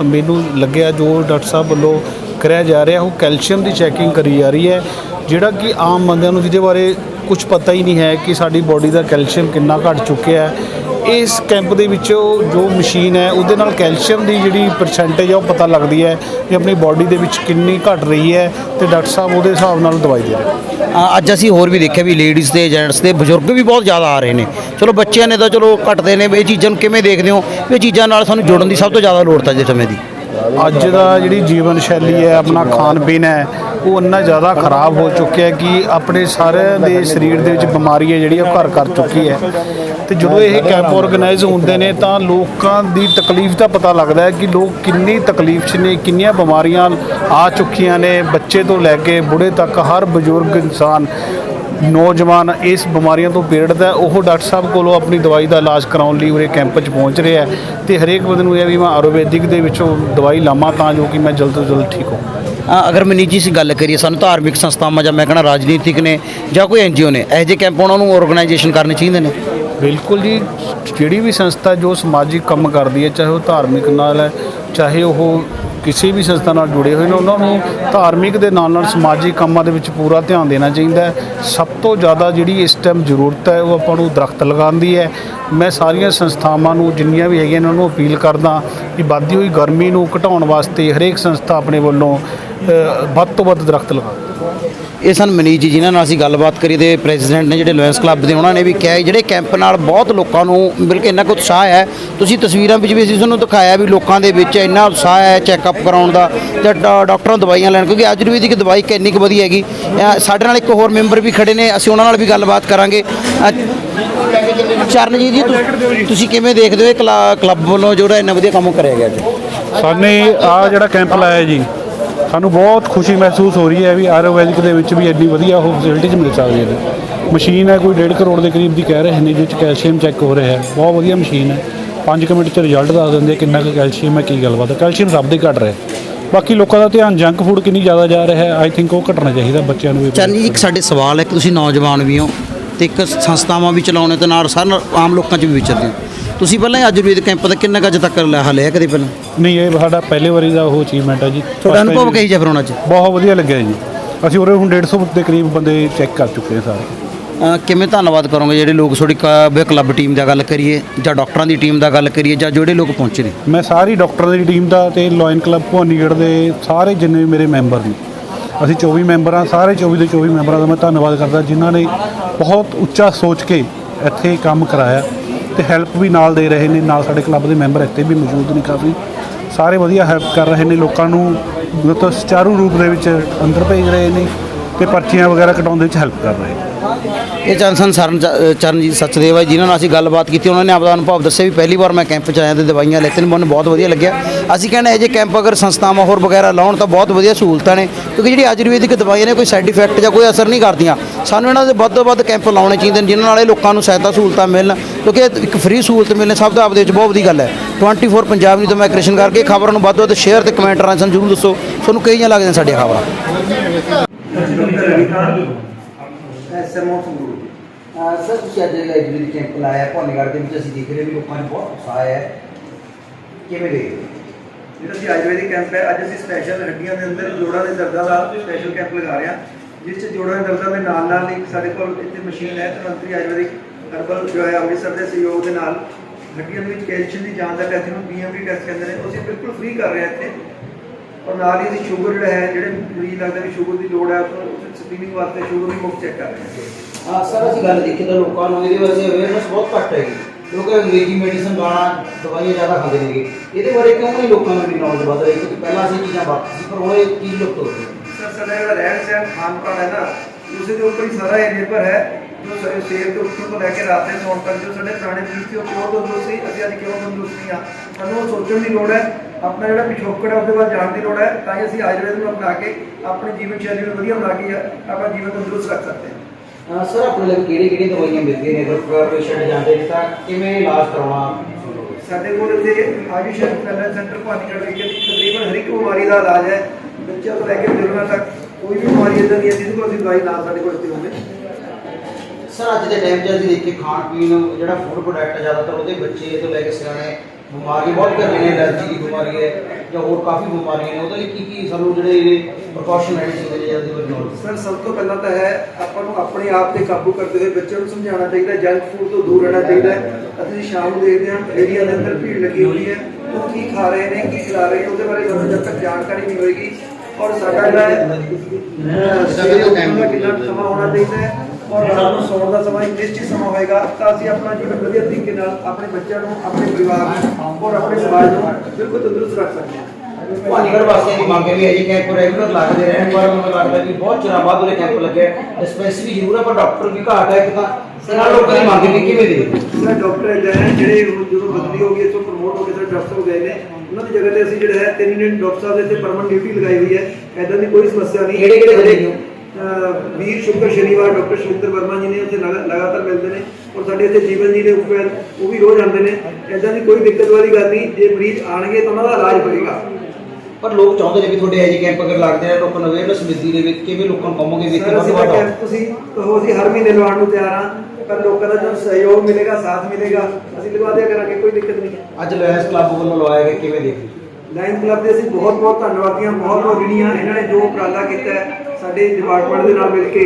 S4: ਮੈਨੂੰ ਲੱਗਿਆ ਜੋ ਡਾਕਟਰ ਸਾਹਿਬ ਵੱਲੋਂ ਕਰਿਆ ਜਾ ਰਿਹਾ, ਉਹ ਕੈਲਸ਼ੀਅਮ ਦੀ ਚੈਕਿੰਗ ਕਰੀ ਜਾ ਰਹੀ ਹੈ, ਜਿਹੜਾ ਕਿ ਆਮ ਬੰਦਿਆਂ ਨੂੰ ਜਿਹਦੇ ਬਾਰੇ ਕੁਝ ਪਤਾ ਹੀ ਨਹੀਂ ਹੈ ਕਿ ਸਾਡੀ ਬੋਡੀ ਦਾ ਕੈਲਸ਼ੀਅਮ ਕਿੰਨਾ ਘਟ ਚੁੱਕਿਆ ਹੈ। ਇਸ ਕੈਂਪ ਦੇ ਵਿੱਚ ਜੋ ਮਸ਼ੀਨ ਹੈ, ਉਹਦੇ ਨਾਲ ਕੈਲਸ਼ੀਅਮ ਦੀ ਜਿਹੜੀ ਪਰਸੈਂਟੇਜ ਆ ਉਹ ਪਤਾ ਲੱਗਦੀ ਹੈ ਕਿ ਆਪਣੀ ਬੋਡੀ ਦੇ ਵਿੱਚ ਕਿੰਨੀ ਘਟ ਰਹੀ ਹੈ ਤੇ ਡਾਕਟਰ ਸਾਹਿਬ ਉਹਦੇ ਹਿਸਾਬ ਨਾਲ ਦਵਾਈ ਦੇ ਰਹੇ ਨੇ।
S2: ਅੱਜ ਅਸੀਂ ਹੋਰ ਵੀ ਦੇਖਿਆ ਵੀ ਲੇਡੀਜ਼ ਤੇ ਜੈਂਟਸ ਤੇ ਬਜ਼ੁਰਗ ਵੀ ਬਹੁਤ ਜ਼ਿਆਦਾ ਆ ਰਹੇ ਨੇ। ਚਲੋ ਬੱਚਿਆਂ ਨੇ ਤਾਂ ਚਲੋ ਘਟਦੇ ਨੇ, ਵੀ ਇਹ ਚੀਜ਼ਾਂ ਨੂੰ ਕਿਵੇਂ ਦੇਖਦੇ ਹੋ? ਵੀ ਇਹ ਚੀਜ਼ਾਂ ਨਾਲ ਸਾਨੂੰ ਜੁੜਨ ਦੀ ਸਭ ਤੋਂ ਜ਼ਿਆਦਾ ਲੋੜ ਤਾਂ ਜੇ ਸਮੇਂ ਦੀ।
S4: ਅੱਜ ਦਾ ਜਿਹੜੀ ਜੀਵਨ ਸ਼ੈਲੀ ਹੈ, ਆਪਣਾ ਖਾਣ ਪੀਣ ਹੈ, ਉਹ ਇੰਨਾ ਜ਼ਿਆਦਾ ਖਰਾਬ ਹੋ ਚੁੱਕਿਆ ਕਿ ਆਪਣੇ ਸਾਰਿਆਂ ਦੇ ਸਰੀਰ ਦੇ ਵਿੱਚ ਬਿਮਾਰੀ ਹੈ ਜਿਹੜੀ, ਉਹ ਘਰ ਕਰ ਚੁੱਕੀ ਹੈ। ਤੇ ਜਦੋਂ ਇਹ ਕੈਂਪ ਆਰਗੇਨਾਈਜ਼ ਹੁੰਦੇ ਨੇ, ਤਾਂ ਲੋਕਾਂ ਦੀ ਤਕਲੀਫ ਦਾ ਪਤਾ ਲੱਗਦਾ ਹੈ ਕਿ ਲੋਕ ਕਿੰਨੀ ਤਕਲੀਫ 'ਚ ਨੇ, ਕਿੰਨੀਆਂ ਬਿਮਾਰੀਆਂ ਆ ਚੁੱਕੀਆਂ ਨੇ। ਬੱਚੇ ਤੋਂ ਲੈ ਕੇ ਬੁੜੇ ਤੱਕ ਹਰ ਬਜ਼ੁਰਗ ਇਨਸਾਨ ਨੌਜਵਾਨ ਇਸ ਬਿਮਾਰੀਆਂ ਤੋਂ ਪੀੜਤ ਹੈ। ਉਹ ਡਾਕਟਰ ਸਾਹਿਬ ਕੋਲੋਂ ਆਪਣੀ ਦਵਾਈ ਦਾ ਇਲਾਜ ਕਰਾਉਣ ਲਈ ਉਰੇ ਕੈਂਪ 'ਚ ਪਹੁੰਚ ਰਿਹਾ ਹੈ ਤੇ ਹਰੇਕ ਬੰਦੇ ਨੂੰ ਇਹ ਵੀ ਮੈਂ ਆਯੁਰਵੈਦਿਕ ਦੇ ਵਿੱਚੋਂ ਦਵਾਈ ਲਾਵਾਂ ਤਾਂ ਜੋ ਕਿ ਮੈਂ ਜਲਦ ਤੋਂ ਜਲਦ ਠੀਕ ਹੋ
S2: ਅ, ਅਗਰ ਮਨੀਸ਼ ਜੀ ਅਸੀਂ ਗੱਲ ਕਰੀਏ ਸਾਨੂੰ ਧਾਰਮਿਕ ਸੰਸਥਾਵਾਂ ਜਾਂ ਮੈਂ ਕਹਣਾ ਰਾਜਨੀਤਿਕ ਨੇ ਜਾਂ ਕੋਈ ਐਨਜੀਓ ਨੇ ਇਹੋ ਜਿਹੇ ਕੈਂਪ ਉਹਨਾਂ ਨੂੰ ਆਰਗੇਨਾਈਜੇਸ਼ਨ ਕਰਨੇ ਚਾਹੀਦੇ ਨੇ?
S4: ਬਿਲਕੁਲ ਜੀ। ਜਿਹੜੀ ਵੀ ਸੰਸਥਾ ਜੋ ਸਮਾਜਿਕ ਕੰਮ ਕਰਦੀ ਹੈ ਚਾਹੇ ਉਹ ਧਾਰਮਿਕ ਨਾਲ ਹੈ ਚਾਹੇ ਉਹ ਕਿਸੇ ਵੀ ਸੰਸਥਾ ਨਾਲ ਜੁੜੇ ਹੋਏ ਨੇ, ਉਹਨਾਂ ਨੂੰ ਧਾਰਮਿਕ ਦੇ ਨਾਲ ਨਾਲ ਸਮਾਜਿਕ ਕੰਮਾਂ ਦੇ ਵਿੱਚ ਪੂਰਾ ਧਿਆਨ ਦੇਣਾ ਚਾਹੀਦਾ ਹੈ। ਸਭ ਤੋਂ ਜ਼ਿਆਦਾ ਜਿਹੜੀ ਇਸ ਟਾਈਮ ਜ਼ਰੂਰਤ ਹੈ, ਉਹ ਆਪਾਂ ਨੂੰ ਦਰਖਤ ਲਗਾਉਣ ਦੀ ਹੈ। ਮੈਂ ਸਾਰੀਆਂ ਸੰਸਥਾਵਾਂ ਨੂੰ, ਜਿੰਨੀਆਂ ਵੀ ਹੈਗੀਆਂ ਉਹਨਾਂ ਨੂੰ ਅਪੀਲ ਕਰਦਾ ਕਿ ਵੱਧਦੀ ਹੋਈ ਗਰਮੀ ਨੂੰ ਘਟਾਉਣ ਵਾਸਤੇ ਹਰੇਕ ਸੰਸਥਾ ਆਪਣੇ ਵੱਲੋਂ ਵੱਧ ਤੋਂ ਵੱਧ ਦਰਖਤ ਲਗਾਓ।
S2: ਇਹ ਸਨ ਮਨੀਸ਼ ਜੀ ਜਿਨ੍ਹਾਂ ਨਾਲ ਅਸੀਂ ਗੱਲਬਾਤ ਕਰੀ ਤੇ ਪ੍ਰੈਜ਼ੀਡੈਂਟ ਨੇ ਜਿਹੜੇ ਲੋਇੰਸ ਕਲੱਬ ਦੇ ਉਹਨਾਂ ਨੇ ਵੀ ਕਿਹਾ ਜਿਹੜੇ ਕੈਂਪ ਨਾਲ ਬਹੁਤ ਲੋਕਾਂ ਨੂੰ ਬਿਲਕੁਲ ਇੰਨਾ ਕੁ ਉਤਸ਼ਾਹ ਹੈ ਤੁਸੀਂ ਤਸਵੀਰਾਂ ਵਿੱਚ ਵੀ ਅਸੀਂ ਤੁਹਾਨੂੰ ਦਿਖਾਇਆ ਵੀ ਲੋਕਾਂ ਦੇ ਵਿੱਚ ਇੰਨਾ ਉਤਸ਼ਾਹ ਹੈ ਚੈੱਕਅਪ ਕਰਾਉਣ ਦਾ ਤੇ ਡਾ- ਡਾਕਟਰਾਂ ਦਵਾਈਆਂ ਲੈਣ ਕਿਉਂਕਿ ਆਯੁਰਵੈਦਿਕ ਦਵਾਈ ਕਿੰਨੀ ਕੁ ਵਧੀਆ ਹੈਗੀ। ਅ, ਸਾਡੇ ਨਾਲ ਇੱਕ ਹੋਰ ਮੈਂਬਰ ਵੀ ਖੜੇ ਨੇ ਅਸੀਂ ਉਹਨਾਂ ਨਾਲ ਵੀ ਗੱਲਬਾਤ ਕਰਾਂਗੇ। ਚਰਨਜੀਤ ਜੀ ਤੁ- ਤੁਸੀਂ ਕਿਵੇਂ ਦੇਖਦੇ ਹੋ ਇਹ ਕਲਾ- ਕਲੱਬ ਵੱਲੋਂ ਜਿਹੜਾ ਇੰਨਾ ਵਧੀਆ ਕੰਮ ਕਰਿਆ ਗਿਆ ਜੀ
S5: ਸਾਨੇ ਆ ਜਿਹੜਾ ਕੈਂਪ ਲਾਇਆ ਜੀ ਸਾਨੂੰ ਬਹੁਤ ਖੁਸ਼ੀ ਮਹਿਸੂਸ ਹੋ ਰਹੀ ਹੈ ਵੀ ਆਯੁਰਵੈਦਿਕ ਦੇ ਵਿੱਚ ਵੀ ਐਡੀ ਵਧੀਆ ਉਹ ਫੈਸਿਲਿਟੀਜ਼ ਮਿਲ ਸਕਦੀਆਂ ਨੇ ਮਸ਼ੀਨ ਹੈ, ਕੋਈ 1.5 ਕਰੋੜ ਦੇ ਕਰੀਬ ਦੀ ਕਹਿ ਰਹੇ ਨੇ ਜਿਸ 'ਚ ਕੈਲਸ਼ੀਅਮ ਚੈੱਕ ਹੋ ਰਿਹਾ ਹੈ। ਬਹੁਤ ਵਧੀਆ ਮਸ਼ੀਨ ਹੈ। 5 ਮਿੰਟ 'ਚ ਰਿਜ਼ਲਟ ਦੱਸ ਦਿੰਦੇ ਕਿੰਨਾ ਕੁ ਕੈਲਸ਼ੀਅਮ ਹੈ, ਕੀ ਗੱਲਬਾਤ ਹੈ। ਕੈਲਸ਼ੀਅਮ ਸਭ ਦੇ ਘਟ ਰਿਹਾ। ਬਾਕੀ ਲੋਕਾਂ ਦਾ ਧਿਆਨ ਜੰਕ ਫੂਡ ਕਿੰਨੀ ਜ਼ਿਆਦਾ ਜਾ ਰਿਹਾ ਹੈ ਆਈ ਥਿੰਕ ਉਹ ਘਟਣਾ ਚਾਹੀਦਾ ਬੱਚਿਆਂ ਨੂੰ ਵੀ।
S2: ਚਰਨਜੀਤ ਜੀ ਇੱਕ ਸਾਡੇ ਸਵਾਲ ਹੈ ਕਿ ਤੁਸੀਂ ਨੌਜਵਾਨ ਵੀ ਹੋ ਤੇ ਇੱਕ ਸੰਸਥਾਵਾਂ ਵੀ ਚਲਾਉਣੇ ਤੇ ਨਾਲ ਸਾਰੇ ਆਮ ਲੋਕਾਂ 'ਚ ਵੀ ਵਿਚਰਦੇ ਹੋ। ਤੁਸੀਂ ਪਹਿਲਾਂ ਹੀ ਆਯੁਰਵੈਦਿਕ ਕੈਂਪ ਦਾ ਕਿੰਨਾ ਕੁ ਅਜੇ ਤੱਕ ਲਿਆ ਲਿਆ ਕਦੇ ਪਹਿਲਾਂ?
S5: ਨਹੀਂ ਇਹ ਸਾਡਾ ਪਹਿਲੇ ਵਾਰੀ ਦਾ ਉਹ ਅਚੀਵਮੈਂਟ ਹੈ ਜੀ।
S2: ਤੁਹਾਡਾ
S5: First
S2: ਅਨੁਭਵ ਕਹੀ ਜਾ। ਫਿਰ ਉਹਨਾਂ 'ਚ
S5: ਬਹੁਤ ਵਧੀਆ ਲੱਗਿਆ ਜੀ। ਅਸੀਂ ਉਰੇ ਹੁਣ 150 ਦੇ ਕਰੀਬ ਬੰਦੇ ਚੈੱਕ ਕਰ ਚੁੱਕੇ ਹਾਂ ਸਾਰੇ।
S2: ਅਹ ਕਿਵੇਂ ਧੰਨਵਾਦ ਕਰੋਗੇ ਜਿਹੜੇ ਲੋਕ ਤੁਹਾਡੀ ਕ- ਕਲੱਬ ਟੀਮ ਦਾ ਗੱਲ ਕਰੀਏ ਜਾਂ ਡਾਕਟਰਾਂ ਦੀ ਟੀਮ ਦਾ ਗੱਲ ਕਰੀਏ ਜਾਂ ਜਿਹੜੇ ਲੋਕ ਪਹੁੰਚੇ ਨੇ?
S5: ਮੈਂ ਸਾਰੀ ਡਾਕਟਰ ਦੀ ਟੀਮ ਦਾ ਤੇ ਲਾਇਨ ਕਲੱਬ ਭਵਾਨੀਗੜ੍ਹ ਦੇ ਸਾਰੇ ਜਿੰਨੇ ਵੀ ਮੇਰੇ ਮੈਂਬਰ ਨੇ। ਅਸੀਂ 24 ਮੈਂਬਰ ਹਾਂ ਸਾਰੇ 24 ਦੇ 24 ਮੈਂਬਰਾਂ ਦਾ ਮੈਂ ਧੰਨਵਾਦ ਕਰਦਾ ਜਿਨ੍ਹਾਂ ਨੇ ਬਹੁਤ ਉੱਚਾ ਸੋਚ ਕੇ ਇੱਥੇ ਕੰਮ ਕਰਾਇਆ। ਤੇ ਹੈਲਪ ਵੀ ਨਾਲ ਦੇ ਰਹੇ ਨੇ, ਨਾਲ ਸਾਡੇ ਕਲੱਬ ਦੇ ਮੈਂਬਰ ਇੱਥੇ ਵੀ ਮੌਜੂਦ ਨੇ ਕਾਫੀ। ਸਾਰੇ ਵਧੀਆ ਹੈਲਪ ਕਰ ਰਹੇ ਨੇ, ਲੋਕਾਂ ਨੂੰ ਮਤਲਬ ਸੁਚਾਰੂ ਰੂਪ ਦੇ ਵਿੱਚ ਅੰਦਰ ਭੇਜ ਰਹੇ ਨੇ ਤੇ ਪਰਚੀਆਂ ਵਗੈਰਾ ਕਟਾਉਣ ਦੇ ਵਿੱਚ ਹੈਲਪ ਕਰ ਰਹੇ ਨੇ।
S2: ਇਹ ਚੰਸਨ ਸਰਨ ਚਰਨਜੀਤ ਸਚਦੇਵ ਹੈ ਜਿਨ੍ਹਾਂ ਨਾਲ ਅਸੀਂ ਗੱਲਬਾਤ ਕੀਤੀ, ਉਹਨਾਂ ਨੇ ਆਪਦਾ ਅਨੁਭਵ ਦੱਸਿਆ ਵੀ ਪਹਿਲੀ ਵਾਰ ਮੈਂ ਕੈਂਪ 'ਚ ਆਇਆ ਤੇ ਦਵਾਈਆਂ ਲੈਤੇ ਨੇ ਮੈਨੂੰ ਬਹੁਤ ਵਧੀਆ ਲੱਗਿਆ। ਅਸੀਂ ਕਹਿੰਦੇ ਇਹ ਜੇ ਕੈਂਪ ਅਗਰ ਸੰਸਥਾਵਾਂ ਹੋਰ ਵਗੈਰਾ ਲਾਉਣ ਤਾਂ ਬਹੁਤ ਵਧੀਆ ਸਹੂਲਤਾਂ ਨੇ, ਕਿਉਂਕਿ ਜਿਹੜੀ ਆਯੁਰਵੈਦਿਕ ਦਵਾਈਆਂ ਨੇ ਕੋਈ ਸਾਈਡ ਇਫੈਕਟ ਜਾਂ ਕੋਈ ਅਸਰ ਨਹੀਂ ਕਰਦੀਆਂ। ਸਾਨੂੰ ਇਹਨਾਂ ਦੇ ਵੱਧ ਤੋਂ ਵੱਧ ਕੈਂਪ ਲਾਉਣੇ ਚਾਹੀਦੇ ਨੇ, ਜਿਨ੍ਹਾਂ ਨਾਲ ਇਹ ਲੋਕਾਂ ਨੂੰ ਸਹਾਇਤਾ ਸਹੂਲਤਾਂ ਮਿਲਣ, ਕਿਉਂਕਿ ਇਹ ਇੱਕ ਫ੍ਰੀ ਸਹੂਲਤ ਮਿਲਣੇ ਸਭ ਦਾ ਆਪਦੇ ਵਿੱਚ ਬਹੁਤ ਵਧੀਆ ਗੱਲ ਹੈ। 24 ਪੰਜਾਬ ਨੂੰ ਤਾਂ ਮੈਂ ਕ੍ਰਿਸ਼ਨ ਕਰਕੇ ਖਬਰਾਂ ਨੂੰ ਵੱਧ ਤੋਂ ਵੱਧ ਸ਼ੇਅਰ ਤੇ ਕਮੈਂਟ ਰਾਹੀਂ ਸਾਨੂੰ ਜ਼ਰੂਰ ਦੱਸੋ। ਤੁਹਾਨੂੰ ਕਈ ਜਿਹੀਆਂ ਲੱਗਦੀਆਂ ਸਾਡੀਆਂ ਖਬਰਾਂ? ਸਰ ਤੁਸੀਂ ਅੱਜ ਲਾਇਬ੍ਰੇਰੀ ਕੈਂਪ ਲਾਇਆ ਭਵਾਨੀਗੜ੍ਹ ਦੇ ਵਿੱਚ ਅਸੀਂ ਦੇਖ ਰਹੇ ਵੀ ਲੋਕਾਂ ਨੂੰ ਬਹੁਤ ਉਤਸ਼ਾਹ ਹੈ ਕਿਵੇਂ ਦੇਖਦੇ ਹੋ
S1: ਜਿਹੜਾ ਅਸੀਂ ਆਯੁਰਵੈਦਿਕ ਕੈਂਪ ਹੈ ਅੱਜ ਅਸੀਂ ਸਪੈਸ਼ਲ ਹੱਡੀਆਂ ਦੇ ਅੰਦਰ ਜੋੜਾਂ ਦੇ ਦਰਦਾਂ ਦਾ ਸਪੈਸ਼ਲ ਕੈਂਪ ਲਗਾ ਰਹੇ ਹਾਂ ਜਿਸ 'ਚ ਜੋੜਾਂ ਦੇ ਦਰਦਾਂ ਦੇ ਨਾਲ ਨਾਲ ਇੱਕ ਸਾਡੇ ਕੋਲ ਇੱਥੇ ਮਸ਼ੀਨ ਹੈ ਤੰਤਰੀ ਆਯੁਰਵੈਦਿਕ ਹਰਬਲ ਜੋ ਹੈ ਅੰਮ੍ਰਿਤਸਰ ਦੇ ਸਹਿਯੋਗ ਦੇ ਨਾਲ ਹੱਡੀਆਂ ਦੇ ਵਿੱਚ ਕੈਲਸ਼ੀਅਮ ਦੀ ਜਾਂਚ ਦਾ ਟੈਸਟ ਨੂੰ ਬੀਐਮਡੀ ਟੈਸਟ ਕਹਿੰਦੇ ਨੇ ਉਹ ਅਸੀਂ ਬਿਲਕੁਲ ਫ੍ਰੀ ਕਰ ਰਹੇ ਹਾਂ ਇੱਥੇ ਔਰ ਨਾਲ ਹੀ ਅਸੀਂ ਸ਼ੂਗਰ ਜਿਹੜਾ ਹੈ ਜਿਹੜੇ ਮਰੀਜ਼ ਲੱਗਦਾ ਵੀ ਸ਼ੂਗਰ ਦੀ ਲੋੜ ਹੈ ਉਸ ਸਕਰੀਨਿੰਗ ਵਾਸਤੇ ਸ਼ੂਗਰ ਵੀ ਮੁਫਤ ਚੈੱਕ ਕਰ ਰਹੇ ਹਾਂ
S2: ਹਾਂ ਸਰ ਅਸੀਂ ਗੱਲ ਦੇਖੀ ਤਾਂ ਲੋਕਾਂ ਨੂੰ ਇਹਦੇ ਬਾਰੇ ਅਵੇਅਰਨੈਸ ਬਹੁਤ ਘੱਟ ਹੈਗੀ ਲੋਕ ਅੰਗਰੇਜ਼ੀ ਮੈਡੀਸਨ ਗਾਣਾ ਦਵਾਈਆਂ ਜ਼ਿਆਦਾ ਖਾਂਦੇ ਨੇਗੇ। ਇਹਦੇ ਬਾਰੇ ਕਿਉਂ ਨਹੀਂ ਲੋਕਾਂ ਨੂੰ ਨੌਲੇਜ ਵੱਧ ਰਹੀ? ਕਿਉਂਕਿ ਪਹਿਲਾਂ ਅਸੀਂ ਚੀਜ਼ਾਂ ਵਰਤਦੇ ਸੀ ਪਰ ਹੁਣ ਇਹ ਚੀਜ਼ ਲੁਪਤ ਹੋ ਗਈ।
S1: ਸਰ ਸਾਡਾ ਜਿਹੜਾ ਰਹਿਣ ਸਹਿਣ ਖਾਣ ਪਾਣ ਹੈ ਨਾ ਉਸੇ ਦੇ ਉੱਪਰ ਹੀ ਸਾਰਾ ਇਹ ਨਿਰਭਰ ਹੈ। ਜੋ ਸਵੇਰ ਸਵੇਰ ਤੋਂ ਉੱਠਣ ਤੋਂ ਲੈ ਕੇ ਰਾਤ ਦੇ ਸੌਣ ਤੱਕ ਜੋ ਸਾਡੇ ਪੁਰਾਣੇ ਬਜ਼ੁਰਗ ਸੀ ਉਹ ਕਿਉਂ ਤੰਦਰੁਸਤ ਸੀ? ਅਸੀਂ ਅੱਜ ਕਿਉਂ ਤੰਦਰੁਸਤ ਨਹੀਂ ਆ ਸਾਨੂੰ ਉਹ ਸੋਚਣ ਦੀ ਲੋੜ ਹੈ ਆਪਣਾ ਜਿਹੜਾ ਪਿਛੋਕੜ ਹੈ ਉਹਦੇ ਬਾਅਦ ਜਾਣ ਦੀ ਲੋੜ ਹੈ ਤਾਂ ਹੀ ਅਸੀਂ ਆਯੁਰਵੇਦ ਨੂੰ ਅਪਣਾ ਕੇ ਆਪਣੀ ਜੀਵਨ ਸ਼ੈਲੀ ਨੂੰ ਵਧੀਆ ਬਣਾ ਕੇ ਆਪਣਾ ਜੀਵਨ ਤੰਦਰੁਸਤ ਰੱਖ ਸਕਦੇ ਹਾਂ
S2: ਅਹ ਸਰ ਆਪਣੇ ਲਈ ਕਿਹੜੀ ਕਿਹੜੀ ਦਵਾਈਆਂ ਮਿਲਦੀਆਂ ਨੇ ਅਗਰ ਪੇਸ਼ੈਂਟ ਜਾਂਦੇ ਨੇ ਤਾਂ ਕਿਵੇਂ ਇਲਾਜ ਕਰਾਉਣਾ
S1: ਸਾਡੇ ਕੋਲ ਇੱਥੇ ਆਯੁਸ਼ ਵੈਲਨੈਸ ਸੈਂਟਰ ਭਾਨੀਗੜ੍ਹ ਵਿਖੇ ਤਕਰੀਬਨ ਹਰ ਇੱਕ ਬਿਮਾਰੀ ਦਾ ਇਲਾਜ ਹੈ ਬੱਚਿਆਂ ਤੋਂ ਲੈ ਕੇ ਬਜ਼ੁਰਗਾਂ ਤੱਕ ਕੋਈ ਵੀ ਬਿਮਾਰੀ ਇਦਾਂ ਦੀ ਹੈ ਜਿਹਦੇ ਕੋਲ ਅਸੀਂ ਦਵਾਈ ਨਾ ਸਾਡੇ ਕੋਲ ਇੱਥੇ ਹੋਵੇ
S2: ਸਰ ਅੱਜ ਦੇ ਟਾਈਮ 'ਚ ਅਸੀਂ ਦੇਖੀਏ ਖਾਣ ਪੀਣ ਜਿਹੜਾ ਫੂਡ ਪ੍ਰੋਡਕਟ ਜ਼ਿਆਦਾਤਰ ਉਹਦੇ ਬੱਚੇ ਤੋਂ ਲੈ ਕੇ ਸਿਆਣੇ ਬਿਮਾਰੀ ਬਹੁਤ ਰਹੇ ਨੇ ਐਲਰਜੀ ਦੀ ਬਿਮਾਰੀ ਹੈ ਜਾਂ ਹੋਰ ਕਾਫੀ ਬਿਮਾਰੀਆਂ ਨੇ ਉਹਦੇ ਲਈ ਕੀ ਕੀ ਸਾਨੂੰ ਜਿਹੜੇ ਇਹ ਪ੍ਰੀਕਾਸ਼ਨ ਲੈਣੇ ਚਾਹੀਦੇ ਨੇ ਜਲਦੀ ਵੱਲੋਂ
S1: ਸਰ ਸਭ ਤੋਂ ਪਹਿਲਾਂ ਤਾਂ ਹੈ ਆਪਾਂ ਨੂੰ ਆਪਣੇ ਆਪ ਤੇ ਕਾਬੂ ਕਰਦੇ ਹੋਏ ਬੱਚਿਆਂ ਨੂੰ ਸਮਝਾਉਣਾ ਚਾਹੀਦਾ ਜੰਕ ਫੂਡ ਤੋਂ ਦੂਰ ਰਹਿਣਾ ਚਾਹੀਦਾ ਹੈ। ਅਸੀਂ ਸ਼ਾਮ ਨੂੰ ਦੇਖਦੇ ਹਾਂ ਏਰੀਆ ਦੇ ਅੰਦਰ ਭੀੜ ਲੱਗੀ ਹੋਈ ਹੈ ਉਹ ਕੀ ਖਾ ਰਹੇ ਨੇ ਕੀ ਖਿਲਾ ਰਹੇ ਨੇ ਉਹਦੇ ਬਾਰੇ ਸਾਨੂੰ ਜਦ ਤੱਕ ਜਾਣਕਾਰੀ ਨਹੀਂ ਹੋਏਗੀ। ਔਰ ਸਾਡਾ ਜਿਹੜਾ ਹੈ ਸਮਾਂ ਹੋਣਾ ਚਾਹੀਦਾ ਹੈ ਔਰ ਰਾਤ ਨੂੰ ਸੌਣ ਦਾ ਸਮਾਂ ਇੱਕ ਨਿਸ਼ਚਿਤ ਸਮਾਂ ਹੋਏਗਾ ਤਾਂ ਅਸੀਂ ਆਪਣਾ ਜੀਵਨ ਵਧੀਆ ਤਰੀਕੇ ਨਾਲ ਆਪਣੇ ਬੱਚਿਆਂ ਨੂੰ ਆਪਣੇ ਪਰਿਵਾਰ ਨੂੰ ਔਰ ਆਪਣੇ ਸਮਾਜ ਨੂੰ ਬਿਲਕੁਲ ਤੰਦਰੁਸਤ ਰੱਖ ਸਕਦੇ ਹਾਂ।
S2: ਭਾਨੀਗੜ੍ਹ ਵਾਸੀਆਂ ਦੀ ਮੰਗ ਵੀ ਹੈ ਜੀ ਕੈਂਪ ਰੈਗੂਲਰ ਲੱਗਦੇ ਰਹਿਣ ਪਰ ਮੈਨੂੰ ਲੱਗਦਾ ਕਿ ਬਹੁਤ ਚਿਰਾਂ ਬਾਅਦ ਉਹਦੇ ਕੈਂਪ ਲੱਗੇ ਡਿਸਪੈਂਸਰੀ ਜ਼ਰੂਰ ਹੈ ਪਰ ਡਾਕਟਰ ਵੀ ਘਾਟ ਹੈ ਇੱਕ ਤਾਂ। ਤੇ ਨਾਲ ਲੋਕਾਂ ਦੀ ਮੰਗ ਵੀ ਕਿਵੇਂ ਦੇ?
S1: ਸਰ ਡਾਕਟਰ ਹੈਗੇ ਹੈ ਜਿਹੜੇ ਹੁਣ ਜਦੋਂ ਬਦਲੀ ਹੋ ਗਈ ਇੱਥੋਂ ਪ੍ਰਮੋਟ ਹੋ ਕੇ ਸਰ ਡਾਕਟਰ ਹੋ ਗਏ ਨੇ। ਉਹਨਾਂ ਦੀ ਜਗ੍ਹਾ ਤੇ ਅਸੀਂ ਜਿਹੜਾ ਹੈ ਤਿੰਨ ਦਿਨ ਡਾਕਟਰ ਸਾਹਿਬ ਦੇ ਇੱਥੇ ਪਰਮਨੈਂਟ ਡਿਊਟੀ ਲਗਾਈ ਹੋਈ ਹੈ। ਐਦਾਂ ਦੀ ਕੋਈ ਸਮੱਸਿਆ ਨਹੀਂ।
S2: ਕਿਹੜੇ ਕਿਹੜੇ ਦਿਨ ਹੈਗੇ ਹੋ?
S1: ਅਹ ਵੀਰ ਸ਼ੁੱਕਰ ਸ਼ਨੀਵਾਰ ਡਾਕਟਰ ਸ਼ਵਿੰਦਰ ਵਰਮਾ ਜੀ ਨੇ ਲਗਾ- ਲਗਾਤਾਰ ਮਿਲਦੇ ਨੇ ਔਰ ਸਾਡੇ ਇੱਥੇ ਜੀਵਨ ਜੀ ਨੇ ਉਪਰ ਉਹ ਵੀ ਰੋਜ਼ ਆਉਂਦੇ ਨੇ। ਐਦਾਂ ਦੀ ਕੋਈ ਦਿੱਕਤ ਵਾਲੀ ਗੱਲ ਨਹੀਂ ਜੇ ਮਰੀਜ਼ ਆਣਗੇ ਤਾਂ ਉਹਨਾਂ ਦਾ ਇਲਾਜ ਹੋਏਗਾ।
S2: ਪਰ ਲੋਕ ਚਾਹੁੰਦੇ ਨੇ ਵੀ ਤੁਹਾਡੇ ਜਿਹੇ ਕੈਂਪ ਅਗਰ ਲੱਗਦੇ ਨੇ ਲੋਕਾਂ ਨੂੰ ਅਵੇਅਰਨੈਸ ਮਿਲਦੀ ਰਹੇ ਕਿਵੇਂ ਲੋਕਾਂ ਨੂੰ ਕਹੋਗੇ ਵੀ ਇੱਥੇ
S1: ਸਰ
S2: ਵੱਧ ਆਓ।
S1: ਤੁਸੀਂ ਕਹੋ ਅਸੀਂ ਹਰ ਮਹੀਨੇ ਲਵਾਉਣ ਨੂੰ ਤਿਆਰ ਹਾਂ ਪਰ ਲੋਕਾਂ ਦਾ ਜੋ ਸਹਿਯੋਗ ਮਿਲੇਗਾ ਸਾਥ ਮਿਲੇਗਾ ਅਸੀਂ ਲਵਾ ਦਿਆ ਕਰਾਂਗੇ ਕੋਈ ਦਿੱਕਤ ਨਹੀਂ। ਹੈ
S2: ਅੱਜ ਲਾਇਨਸ ਕਲੱਬ ਵੱਲੋਂ ਲਵਾਇਆ ਗਿਆ ਕਿਵੇਂ ਦੇਖਦੇ
S1: ਲਾਇਨ ਕਲੱਬ ਦੇ ਅਸੀਂ ਬਹੁਤ ਬਹੁਤ ਧੰਨਵਾਦੀਆਂ ਬਹੁਤ ਬਹੁਤ ਜਿਹੜੀਆਂ ਇਹਨਾਂ ਨੇ ਜੋ ਉਪਰਾਲਾ ਕੀਤਾ ਹੈ ਸਾਡੇ ਡਿਪਾਰਟਮੈਂਟ ਦੇ ਨਾਲ ਮਿਲ ਕੇ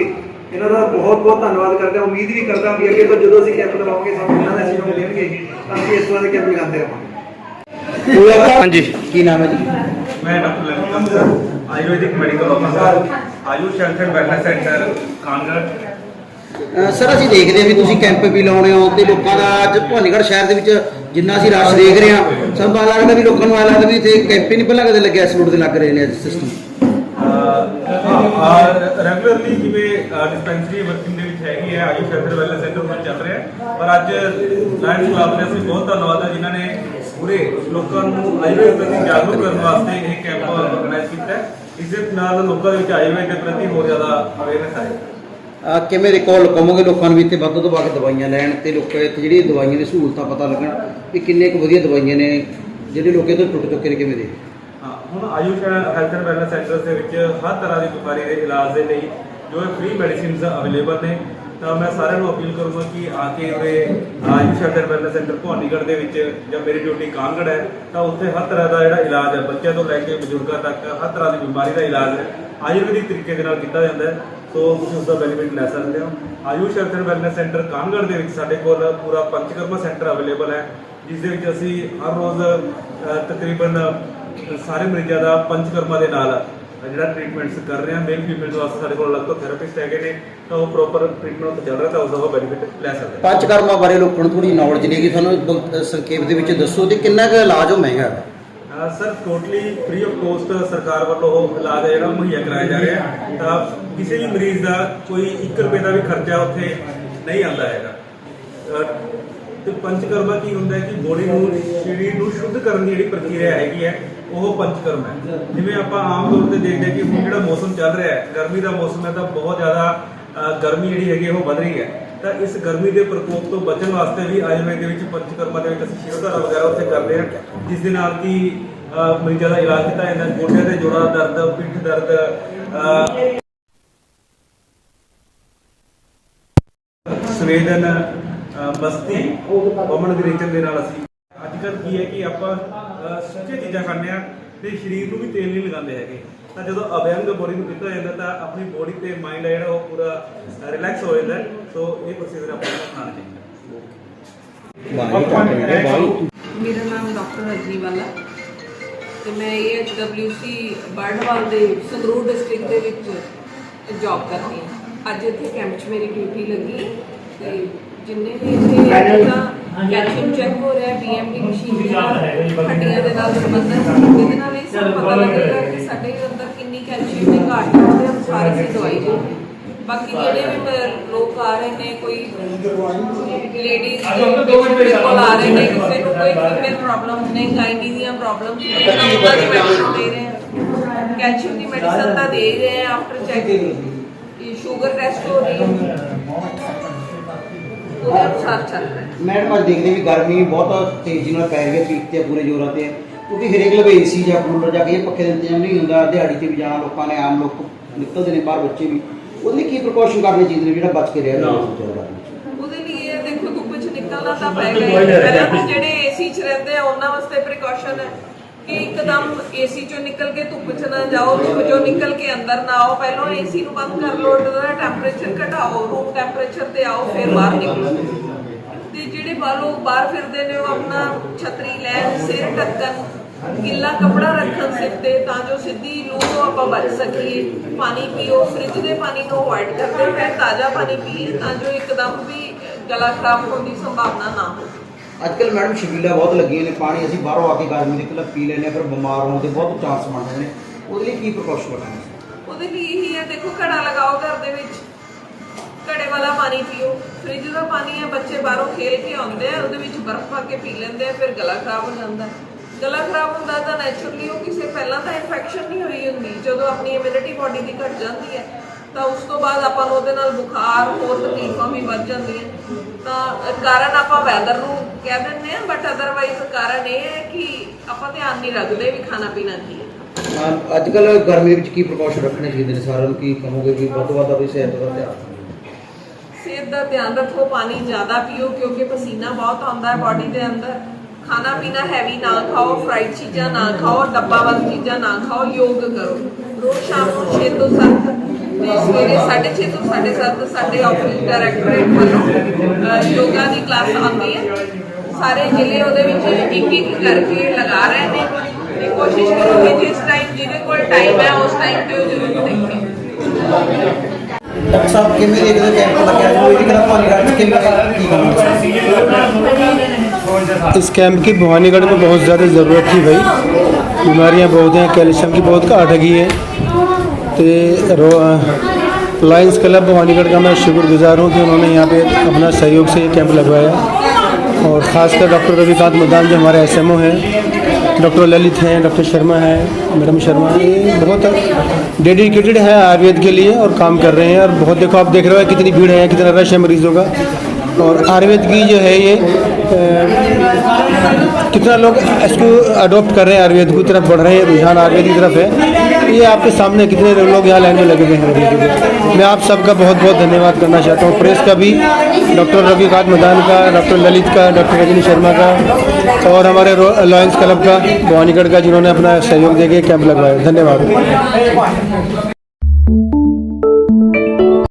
S1: ਇਹਨਾਂ ਦਾ ਬਹੁਤ ਬਹੁਤ ਧੰਨਵਾਦ ਕਰਦਾ ਉਮੀਦ ਵੀ ਕਰਦਾ ਵੀ ਅੱਗੇ ਤੋਂ ਜਦੋਂ ਅਸੀਂ ਕੈਂਪ ਲਗਾਵਾਂਗੇ ਸਾਨੂੰ ਇਹਨਾਂ ਦਾ ਸਹਿਯੋਗ ਦੇਣਗੇ। ਤਾਂ ਅਸੀਂ ਇਸ ਤਰ੍ਹਾਂ ਦੇ ਕੈਂਪ ਲਗਾਉਂਦੇ ਰਹਾਂਗੇ।
S2: ਹਾਂਜੀ। ਕੀ ਨਾਮ ਹੈ ਜੀ?
S6: ਮੈਂ doctor Lalita sir Ayurvedic medical ਅਫਸਰ Ayush health and centre
S2: Kangar. Sir ਅਸੀਂ ਦੇਖਦੇ ਆ ਵੀ ਤੁਸੀਂ ਕੈਂਪ ਵੀ ਲਾਉਣੇ ਹੋ ਤੇ ਲੋਕਾਂ ਦਾ ਅੱਜ ਭਵਾਨੀਗੜ੍ਹ ਸ਼ਹਿਰ ਦੇ ਵਿੱਚ ਜਿੰਨਾ ਅਸੀਂ ਰਸ਼ ਦੇਖ ਰਹੇ ਆ ਸਭ ਆ ਲੱਗਦਾ ਵੀ ਲੋਕਾਂ ਨੂੰ ਆ ਲੱਗਦਾ ਵੀ ਇੱਥੇ ਕੈਂਪ ਨਹੀਂ ਪਹਿਲਾਂ ਕਦੇ ਲੱਗਿਆ ਸਲੂਟ ਦੇ ਲੱਗ ਰਹੇ ਨੇ ਅੱਜ ਸਿਸਟਮ
S6: ਰੈਗੂਲਰਲੀ ਜਿਵੇਂ ਡਿਸਪੈਂਸਰੀ ਵਰਕਿੰਗ ਦੇ ਵਿੱਚ ਹੈਗੀ ਹੈ, ਆਯੁਸ਼ ਹੈਲਥ ਵੈਲਨੈਸ ਸੈਂਟਰ ਹੁਣ ਚੱਲ ਰਿਹਾ ਪਰ ਅੱਜ ਲਾਇਨਸ ਕਲੱਬ ਦੇ ਅਸੀਂ ਬਹੁਤ ਧੰਨਵਾਦ ਹੈ, ਜਿਨ੍ਹਾਂ ਨੇ ਪੂਰੇ ਲੋਕਾਂ ਨੂੰ ਆਯੁਰਵੇਦ ਪ੍ਰਤੀ ਜਾਗਰੂਕ ਕਰਨ ਵਾਸਤੇ ਇਹ ਕੈਂਪ ਆਰਗੇਨਾਈਜ਼ ਕੀਤਾ ਹੈ। ਇਸ ਦੇ ਨਾਲ ਲੋਕਾਂ ਦੇ ਵਿੱਚ ਆਯੁਰਵੇਦ ਦੇ ਪ੍ਰਤੀ ਹੋਰ ਜ਼ਿਆਦਾ ਅਵੇਅਰਨੈਸ ਆਏ
S2: ਕਿਵੇਂ ਰਿਕਾਲ ਕਹੋਗੇ ਲੋਕਾਂ ਨੂੰ ਵੀ ਇੱਥੇ ਵੱਧ ਤੋਂ ਵੱਧ ਦਵਾਈਆਂ ਲੈਣ ਤੇ ਲੋਕਾਂ ਇੱਥੇ ਜਿਹੜੀ ਦਵਾਈਆਂ ਦੀ ਸਹੂਲਤਾਂ ਪਤਾ ਲੱਗਣ ਵੀ ਕਿੰਨੇ ਕੁ ਵਧੀਆ ਦਵਾਈਆਂ ਨੇ, ਜਿਹੜੇ ਲੋਕ ਇਹਤੋਂ ਟੁੱਟ ਚੁੱਕੇ ਨੇ ਕਿਵੇਂ ਦੇ?
S6: ਹੁਣ Ayush health and wellness centres ਦੇ ਵਿੱਚ ਹਰ ਤਰ੍ਹਾਂ ਦੀ ਬਿਮਾਰੀ ਦੇ ਇਲਾਜ ਦੇ ਲਈ ਜੋ ਫ੍ਰੀ ਮੈਡੀਸਿਨਸ ਅਵੇਲੇਬਲ ਨੇ, ਤਾਂ ਮੈਂ ਸਾਰਿਆਂ ਨੂੰ ਅਪੀਲ ਕਰੂੰਗਾ ਕਿ ਆ ਕੇ ਉਰੇ Ayush health and wellness centre Bhawanigarh ਦੇ ਵਿੱਚ ਜਾਂ ਮੇਰੀ ਡਿਊਟੀ ਕਾਨਗੜ੍ਹ ਹੈ, ਤਾਂ ਉੱਥੇ ਹਰ ਤਰ੍ਹਾਂ ਦਾ ਜਿਹੜਾ ਇਲਾਜ ਹੈ, ਬੱਚਿਆਂ ਤੋਂ ਲੈ ਕੇ ਬਜ਼ੁਰਗਾਂ ਤੱਕ ਹਰ ਤਰ੍ਹਾਂ ਦੀ ਬਿਮਾਰੀ ਦਾ ਇਲਾਜ ਹੈ, ਆਯੁਰਵੈਦਿਕ ਤਰੀਕੇ ਦੇ ਨਾਲ ਕੀਤਾ ਜਾਂਦਾ ਹੈ। ਸੋ ਤੁਸੀਂ ਉਸ ਦਾ ਬੈਨੀਫਿਟ ਲੈ ਸਕਦੇ ਹੋ। Ayush health and wellness centre Kangarh ਦੇ ਵਿੱਚ ਸਾਡੇ ਕੋਲ ਪੂਰਾ ਪੰਚਕਰਮਾ ਸੈਂਟਰ ਅਵੇਲੇਬਲ ਹੈ, ਜਿਸ ਦੇ ਵਿੱਚ ਅਸੀਂ ਹਰ ਰੋਜ਼ ਤਕਰੀਬਨ ਸਾਰੇ ਮਰੀਜ਼ਾਂ ਦਾ ਪੰਚਕਰਮਾ ਦੇ ਨਾਲ। ਜਿਹੜਾ ਟ੍ਰੀਟਮੈਂਟਸ ਕਰ ਰਹੇ ਹਾਂ ਮੇਲ ਫੀਮੇਲ ਵਾਸਤੇ ਸਾਡੇ ਕੋਲ ਅਲੱਗ ਤੋਂ ਥੈਰੇਪਿਸਟ ਹੈਗੇ ਨੇ ਤਾਂ ਉਹ ਪ੍ਰੋਪਰ ਟ੍ਰੀਟਮੈਂਟ ਚੱਲ ਰਿਹਾ ਤਾਂ ਉਸ ਦਾ ਬੈਨੀਫਿਟ ਲੈ ਸਕਦੇ
S2: ਪੰਚਕਰਮਾ ਬਾਰੇ ਲੋਕਾਂ ਨੂੰ ਥੋੜੀ ਨੌਲੇਜ ਨਹੀਂ ਹੈਗੀ ਬ- ਸੰਖੇਪ ਦੇ ਵਿੱਚ ਦੱਸੋ ਤੇ ਕਿੰਨਾ ਕੁ ਇਲਾਜ ਉਹ ਮਹਿੰਗਾ ਹੈ।
S6: ਹਾਂ sir totally free of cost ਸਰਕਾਰ ਵੱਲੋਂ ਉਹ ਇਲਾਜ ਹੈ ਜਿਹੜਾ ਮੁਹੱਈਆ ਕਰਾਇਆ ਜਾ ਰਿਹਾ ਹੈ। ਤਾਂ ਕਿਸੇ ਵੀ ਮਰੀਜ਼ ਦਾ ਕੋਈ 1 ਰੁਪਏ ਦਾ ਵੀ ਖਰਚਾ ਉੱਥੇ ਨਹੀਂ ਆਉਂਦਾ ਹੈਗਾ। ਤੇ ਪੰਚਕਰਮਾ ਕੀ ਹੁੰਦਾ ਹੈ ਕਿ ਬੋਡੀ ਨੂੰ ਸਰੀਰ ਨੂੰ ਸ਼ੁੱਧ ਕਰਨ ਦੀ ਜਿਹੜੀ ਪ੍ਰਕਿਰਿਆ ਹੈਗੀ ਹੈ ਉਹ ਪੰਚਕਰਮਾ ਹੈ ਜਿਵੇਂ ਆਪਾਂ ਆਮ ਤੌਰ ਤੇ ਦੇਖਦੇ ਹਾਂ ਕਿ ਹੁਣ ਜਿਹੜਾ ਮੌਸਮ ਚੱਲ ਰਿਹਾ ਹੈ, ਗਰਮੀ ਦਾ ਮੌਸਮ ਹੈ ਤਾਂ ਬਹੁਤ ਜ਼ਿਆਦਾ ਅਹ ਗਰਮੀ ਜਿਹੜੀ ਹੈਗੀ ਹੈ ਉਹ ਵੱਧ ਰਹੀ ਹੈ ਤਾਂ ਇਸ ਗਰਮੀ ਦੇ ਪ੍ਰਕੋਪ ਤੋਂ ਬਚਣ ਵਾਸਤੇ ਵੀ ਆਯੁਰਵੇਦ ਦੇ ਵਿੱਚ ਪੰਚਕਰਮਾ ਦੇ ਵਿੱਚ ਅਸੀਂ ਸ਼ਿਰੋਧਾਰਾ ਵਗੈਰਾ ਉੱਥੇ ਕਰਦੇ ਹਾਂ, ਜਿਸ ਦੇ ਨਾਲ ਕਿ ਅਹ ਮਰੀਜ਼ਾਂ ਦਾ ਇਲਾਜ ਕੀਤਾ ਜਾਂਦਾ ਹੈ। ਗੋਡਿਆਂ ਦੇ ਜੋੜਾਂ ਦਾ ਦਰਦ, ਪਿੱਠ ਦਰਦ ਅਹ ਸਵੇਦਨ ਅਹ ਮਸਤੀ ਵਮਨ ਦੇ ਰੀਜਨ ਦੇ ਨਾਲ ਅਸੀਂ ਕੱਲ੍ਹ ਕੀ ਹੈ ਕਿ ਆਪਾਂ ਸੁੱਚੇ ਚੀਜ਼ਾਂ ਖਾਂਦੇ ਆ ਤੇ ਸਰੀਰ ਨੂੰ ਵੀ ਤੇਲ ਨਹੀਂ ਲਗਾਉਂਦੇ ਹੈਗੇ। ਤਾਂ ਜਦੋਂ ਅਭਿਅੰਗ ਬੋਡੀ ਨੂੰ ਕੀਤਾ ਜਾਂਦਾ ਤਾਂ ਆਪਣੀ ਬੋਡੀ ਤੇ ਮਾਈਂਡ ਜਿਹੜਾ ਉਹ ਪੂਰਾ ਰਿਲੈਕਸ ਹੋ ਜਾਂਦਾ। ਸੋ ਇਹ ਪ੍ਰੋਸੀਜਰ ਆਪਾਂ ਨੂੰ ਚਾਹੀਦਾ।
S7: ਮੇਰਾ ਨਾਮ ਡਾਕਟਰ ਅਜਨੀ ਵਾਲਾ। ਤੇ ਮੈਂ ਏਐਚਡਬਲਯੂਸੀ ਬਰਡਵਾਲ ਦੇ ਸੰਗਰੂਰ ਡਿਸਟ੍ਰਿਕਟ ਦੇ ਵਿੱਚ ਜੌਬ ਕਰਦੀ ਹਾਂ। ਅੱਜ ਇੱਥੇ ਕੈਂਪ 'ਚ ਮੇਰੀ ਡਿਊਟੀ ਲੱਗੀ। ਤੇ ਜਿੰਨੇ ਵੀ ਇੱਥੇ ਤਾਂ ਕੈਲਸ਼ੀਅਮ ਚੈੱਕ ਹੋ ਰਿਹਾ ਬੀਐਮਡੀ ਮਸ਼ੀਨ ਦੇ ਨਾਲ ਹੱਡੀਆਂ ਦੇ ਨਾਲ ਸੰਬੰਧਿਤ ਇਹਦੇ ਨਾਲ ਇਹ ਸਭ ਪਤਾ ਲੱਗੇਗਾ ਕਿ ਸਾਡੇ ਅੰਦਰ ਕਿੰਨੀ ਕੈਲਸ਼ੀਅਮ ਦੀ ਘਾਟ ਹੈ ਉਹਦੇ ਅਨੁਸਾਰ ਅਸੀਂ ਦਵਾਈ ਦੇ ਬਾਕੀ ਜਿਹੜੇ ਵੀ ਮ- ਲੋਕ ਆ ਰਹੇ ਨੇ ਕੋਈ ਲੇਡੀਜ਼ ਦੇ ਕੋਲ ਆ ਰਹੇ ਨੇ ਕਿਸੇ ਨੂੰ ਕੋਈ ਫੀਮੇਲ ਪ੍ਰੋਬਲਮਸ ਨੇ ਗਾਇਨੀ ਦੀਆਂ ਪ੍ਰੋਬਲਮਸ ਨੇ ਤਾਂ ਉਹਨਾਂ ਦੀ ਮੈਡੀਸਨ ਦੇ ਰਹੇ ਹਾਂ ਕੈਲਸ਼ੀਅਮ ਦੀ ਮੈਡੀਸਨ ਤਾਂ ਦੇ ਹੀ ਰਹੇ ਹਾਂ ਆਫਟਰ ਚੈਕਿੰਗ ਇਹ ਸ਼ੂਗਰ ਟੈਸਟ ਹੋ ਰਹੀ ਹੈ ਉਹਦੇ ਅਨੁਸਾਰ ਚੱਲ ਰਿਹਾ ਹੈ
S2: ਮੈਡਮ ਅੱਜ ਦੇਖਦੇ ਵੀ ਗਰਮੀ ਬਹੁਤ ਤੇਜ਼ੀ ਨਾਲ ਪੈ ਰਹੀ ਹੈ ਪੀਕ ਤੇ ਪੂਰੇ ਜ਼ੋਰਾਂ ਤੇ। ਕਿਉਂਕਿ ਹਰੇਕ ਲਵੇ ਏਸੀ ਜਾਂ ਕੂਲਰ ਜਾਂ ਕਈ ਪੱਖੇ ਦੇ ਇੰਤਜ਼ਾਮ ਨਹੀਂ ਹੁੰਦਾ ਦਿਹਾੜੀ ਤੇ ਵੀ ਜਾਣਾ ਲੋਕਾਂ ਨੇ ਆਮ ਲੋਕ ਨਿਕਲਦੇ ਨੇ ਬਾਹਰ ਬੱਚੇ ਵੀ। ਉਹਦੇ ਕੀ ਪ੍ਰੀਕਾਸ਼ਨ ਕਰਨੇ ਚਾਹੀਦੇ ਨੇ ਜਿਹੜਾ ਬਚ ਕੇ ਰਿਹਾ ਜਾਵੇ
S7: ਉਹਦੇ ਲਈ ਇਹ ਦੇਖੋ ਧੁੱਪ 'ਚ ਨਿਕਲਣਾ ਤਾਂ ਪਏਗਾ ਹੀ ਪਹਿਲਾਂ ਤਾਂ ਜਿਹੜੇ ਏਸੀ 'ਚ ਰਹਿੰਦੇ ਆ ਉਹਨਾਂ ਵਾਸਤੇ ਪ੍ਰੀਕਾਸ਼ਨ ਹੈ। ਕਿ ਇੱਕਦਮ ਏਸੀ 'ਚੋਂ ਨਿਕਲ ਕੇ ਧੁੱਪ 'ਚ ਨਾ ਜਾਓ, ਧੁੱਪ 'ਚੋਂ ਨਿਕਲ ਕੇ ਅੰਦਰ ਨਾ ਆਓ। ਪਹਿਲਾਂ ਏਸੀ ਨੂੰ ਬੰਦ ਕਰ ਲਓ ਉਹਦਾ ਟੈਂਪਰੇਚਰ ਘਟਾਓ ਰੂਮ ਟੈਂਪਰੇਚਰ ਤੇ ਆਓ, ਫਿਰ ਬਾਹਰ ਨਿਕਲੋ। ਤੇ ਜਿਹੜੇ ਬਾਲੋ ਬਾਹਰ ਫਿਰਦੇ ਨੇ, ਉਹ ਆਪਣਾ ਛਤਰੀ ਲੈਣ, ਸਿਰ ਢੱਕਣ, ਗਿੱਲਾ ਕਪੜਾ ਰੱਖਣ ਸਿਰ ਤੇ, ਤਾਂ ਜੋ ਸਿੱਧੀ ਲੂ ਤੋਂ ਆਪਾਂ ਬਚ ਸਕੀਏ। ਪਾਣੀ ਪੀਓ ਫ੍ਰਿਜ ਦੇ ਪਾਣੀ ਨੂੰ ਅਵੋਇਡ ਕਰਦੇ ਹੋਏ ਤਾਜ਼ਾ ਪਾਣੀ ਪੀਏ, ਤਾਂ ਜੋ ਇੱਕਦਮ ਵੀ ਗਲਾ ਖਰਾਬ ਹੋਣ ਦੀ ਸੰਭਾਵਨਾ ਨਾ ਹੋਵੇ।
S2: ਅੱਜ ਕੱਲ ਮੈਡਮ ਸ਼ਬੀਲਾ ਬਹੁਤ ਲੱਗੀਆਂ ਨੇ, ਪਾਣੀ ਅਸੀਂ ਬਾਹਰੋਂ ਆ ਕੇ ਗਰਮੀ ਦੇ ਕਿਲਾ ਪੀ ਲੈਂਦੇ ਹਾਂ, ਫਿਰ ਬਿਮਾਰ ਹੋਣ ਦੇ ਬਹੁਤ ਚਾਂਸ ਬਣ ਜਾਂਦੇ ਨੇ। ਉਹਦੇ ਲਈ ਕੀ ਪ੍ਰੀਕਾਸ਼ਨ ਰੱਖਣਾ
S7: ਉਹਦੇ ਲਈ ਇਹੀ ਹੈ, ਦੇਖੋ ਘੜਾ ਲਗਾਓ ਘਰ ਦੇ ਵਿੱਚ। ਘੜੇ ਵਾਲਾ ਪਾਣੀ ਪੀਓ। ਫ੍ਰਿਜ ਦਾ ਪਾਣੀ ਹੈ, ਬੱਚੇ ਬਾਹਰੋਂ ਖੇਲ ਕੇ ਆਉਂਦੇ ਆ, ਉਹਦੇ ਵਿੱਚ ਬਰਫ਼ ਪਾ ਕੇ ਪੀ ਲੈਂਦੇ ਆ, ਫਿਰ ਗਲਾ ਖਰਾਬ ਹੋ ਜਾਂਦਾ। ਗਲਾ ਖਰਾਬ ਹੁੰਦਾ ਤਾਂ ਨੇਚਰਲੀ ਉਹ ਕਿਸੇ, ਪਹਿਲਾਂ ਤਾਂ ਇਨਫੈਕਸ਼ਨ ਨਹੀਂ ਹੋਈ ਹੁੰਦੀ, ਜਦੋਂ ਆਪਣੀ ਇਮਿਊਨਿਟੀ ਬਾਡੀ ਦੀ ਘਟ ਜਾਂਦੀ ਹੈ। ਤਾਂ ਉਸ ਤੋਂ ਬਾਅਦ ਆਪਾਂ ਨੂੰ ਉਹਦੇ ਨਾਲ ਬੁਖਾਰ ਹੋਰ ਤਕਲੀਫਾਂ ਵੀ ਵੱਧ ਜਾਂਦੀਆਂ। ਤਾਂ ਕਾਰਨ ਆਪਾਂ ਵੈਦਰ ਨੂੰ ਕਹਿ ਦਿੰਦੇ ਆ ਬਟ ਅਦਰਵਾਈਜ਼ ਕਾਰਨ ਇਹ ਹੈ ਕਿ ਆਪਾਂ ਧਿਆਨ ਨਹੀਂ ਰੱਖਦੇ ਵੀ ਖਾਣਾ ਪੀਣਾ ਕੀ ਹੈ।
S2: ਅੱਜ ਕੱਲ ਗਰਮੀ ਵਿੱਚ ਕੀ ਪ੍ਰੀਕਾਸ਼ਨ ਰੱਖਣੇ ਚਾਹੀਦੇ ਨੇ? ਸਾਰਿਆਂ ਨੂੰ ਕੀ ਕਹੋਗੇ ਵੀ ਵੱਧ ਤੋਂ ਵੱਧ ਆਪਣੀ ਸਿਹਤ ਦਾ ਧਿਆਨ?
S7: ਸਿਹਤ ਦਾ ਧਿਆਨ ਰੱਖੋ ਪਾਣੀ ਜ਼ਿਆਦਾ ਪੀਓ ਕਿਉਂਕਿ ਪਸੀਨਾ ਬਹੁਤ ਆਉਂਦਾ ਹੈ ਬਾਡੀ ਦੇ ਅੰਦਰ। ਖਾਣਾ ਪੀਣਾ ਹੈਵੀ ਨਾ ਖਾਓ ਫਰਾਈਡ ਚੀਜ਼ਾਂ ਨਾ ਖਾਓ ਡੱਬਾਬੰਦ ਚੀਜ਼ਾਂ ਨਾ ਖਾਓ ਯੋਗ ਕਰੋ। ਰੋਜ਼ ਸ਼ਾਮ ਨੂੰ 6 ਤੋਂ 7 ਤੇ ਸਵੇਰੇ 6:30 ਤੋਂ 7:30 ਸਾਡੇ ਆਫਿਸ ਡਾਇਰੈਕਟੋਰੇਟ ਵੱਲੋਂ ਅ, ਯੋਗਾ ਦੀ ਕਲਾਸ ਆਉਂਦੀ ਹੈ ਸਾਰੇ ਜ਼ਿਲ੍ਹੇ ਉਹਦੇ ਵਿੱਚ ਇੱਕ ਇੱਕ ਕਰਕੇ ਲਗਾ ਰਹੇ ਨੇ ਤੇ ਕੋਸ਼ਿਸ਼ ਕਰੋ ਕਿ ਜਿਸ ਟਾਈਮ ਜਿਹਦੇ ਕੋਲ ਟਾਈਮ ਹੈ ਉਸ ਟਾਈਮ ਤੇ ਉਹ ਜ਼ਰੂਰ ਦੇਖੇ
S2: ਡਾਕਟਰ ਸਾਹਿਬ ਕਿਵੇਂ ਦੇਖਦੇ ਹੋ ਕੈਂਪ ਲੱਗਿਆ ਜੋ ਇਹਦੀ ਕਿਹੜਾ ਪਾਣੀ ਘਾਟ ਕਿਵੇਂ ਕੀ ਕਰਨਾ
S8: इस कैंप की भवानीगढ़ में बहुत ज़्यादा ज़रूरत थी भाई बीमारियां बहुत हैं कैल्शियम की बहुत घाट हैगी है तो लायंस क्लब भवानीगढ़ का मैं शुक्रगुजार हूँ कि उन्होंने यहाँ पे अपना सहयोग से ये कैंप लगवाया। और ख़ासकर डॉक्टर रविकांत मदान जो हमारे एसएमओ हैं। डॉक्टर ललित हैं डॉक्टर शर्मा हैं मैडम शर्मा ये बहुत डेडिकेटेड है आयुर्वेद के लिए और काम कर रहे हैं। और बहुत देखो, आप देख रहे हो कितनी भीड़ है, कितना रश है मरीजों का। और आयुर्वेद की जो है ये कितना लोग इसको अडॉप्ट कर रहे हैं, आयुर्वेद की तरफ़ बढ़ रहे हैं, रुझान आयुर्वेद की तरफ़ है। ये आपके सामने कितने लोग यहाँ लाइन में लगे हुए हैं। मैं आप सबका बहुत बहुत धन्यवाद करना चाहता हूँ। प्रेस का भी, डॉक्टर रविकांत मैदान का, डॉक्टर ललित का, डॉक्टर रजनी शर्मा का, और हमारे लॉयंस क्लब का, भवानीगढ़ का, जिन्होंने अपना सहयोग देके कैंप लगवाया। धन्यवाद।